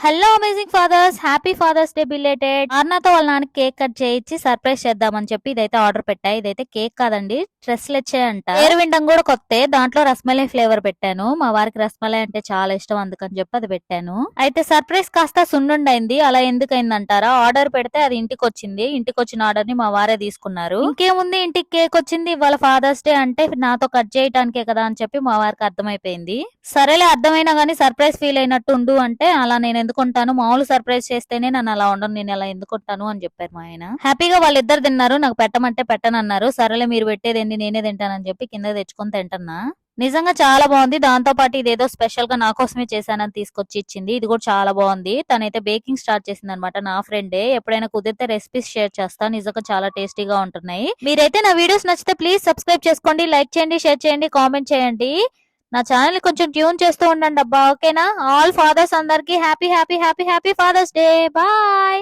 Hello amazing fathers happy father's day belated అన్నతో వాళ్ళ నాన్నకి కేక్ కట్ చేయించి సర్ప్రైజ్ చేద్దామని చెప్పి ఇదైతే ఆర్డర్ పెట్టా. ఇదైతే కేక్ కాదండి డ్రెస్లు అంట. పేరు వినడం కూడా కొత్త దాంట్లో రస్మలై ఫ్లేవర్ పెట్టాను. మా వారికి రస్మలై అంటే చాలా ఇష్టం అందుకని చెప్పి అది పెట్టాను. అయితే సర్ప్రైజ్ కాస్త సున్నుండైంది అలా ఎందుకైంది అంటారా ఆర్డర్ పెడితే అది ఇంటికి వచ్చింది ఇంటికి వచ్చిన ఆర్డర్ని మా వారే తీసుకున్నారు. ఇంకేముంది? ఇంటికి కేక్ వచ్చింది ఇవాళ ఫాదర్స్ డే అంటే నాతో కట్ చేయటానికే కదా అని చెప్పి మా వారికి అర్థమైపోయింది. సరేలే అర్థమైనా గానీ సర్ప్రైజ్ ఫీల్ అయినట్టు ఉండు అంటే అలా నేను ఎందుకుంటాను? మామూలు సర్ప్రైజ్ చేస్తేనే నన్ను అలా ఉండను నేను అలా ఎందుకుంటాను అని చెప్పారు మా ఆయన. హ్యాపీగా వాళ్ళిద్దరు తిన్నారు నాకు పెట్టమంటే పెట్టనన్నారు. సరేలే మీరు పెట్టేదేంటి నేనే తింటానని చెప్పి కింద తెచ్చుకొని తింటున్నా. నిజంగా చాలా బాగుంది. దాంతో పాటు ఇదేదో స్పెషల్గా నా కోసమే చేశానని తీసుకొచ్చి ఇచ్చింది. ఇది కూడా చాలా బాగుంది. తనైతే బేకింగ్ స్టార్ట్ చేసింది అనమాట నా ఫ్రెండే. ఎప్పుడైనా కుదిరితే రెసిపీస్ షేర్ చేస్తా. నిజంగా చాలా టేస్టీగా ఉంటున్నాయి. మీరైతే నా వీడియోస్ నచ్చితే ప్లీజ్ సబ్స్క్రైబ్ చేసుకోండి లైక్ చేయండి షేర్ చేయండి కామెంట్ చేయండి. నా ఛానల్ కొంచెం ట్యూన్ చేస్తూ ఉండండి అబ్బా ఓకేనా ఆల్ ఫాదర్స్ అందరికి happy happy happy happy father's day bye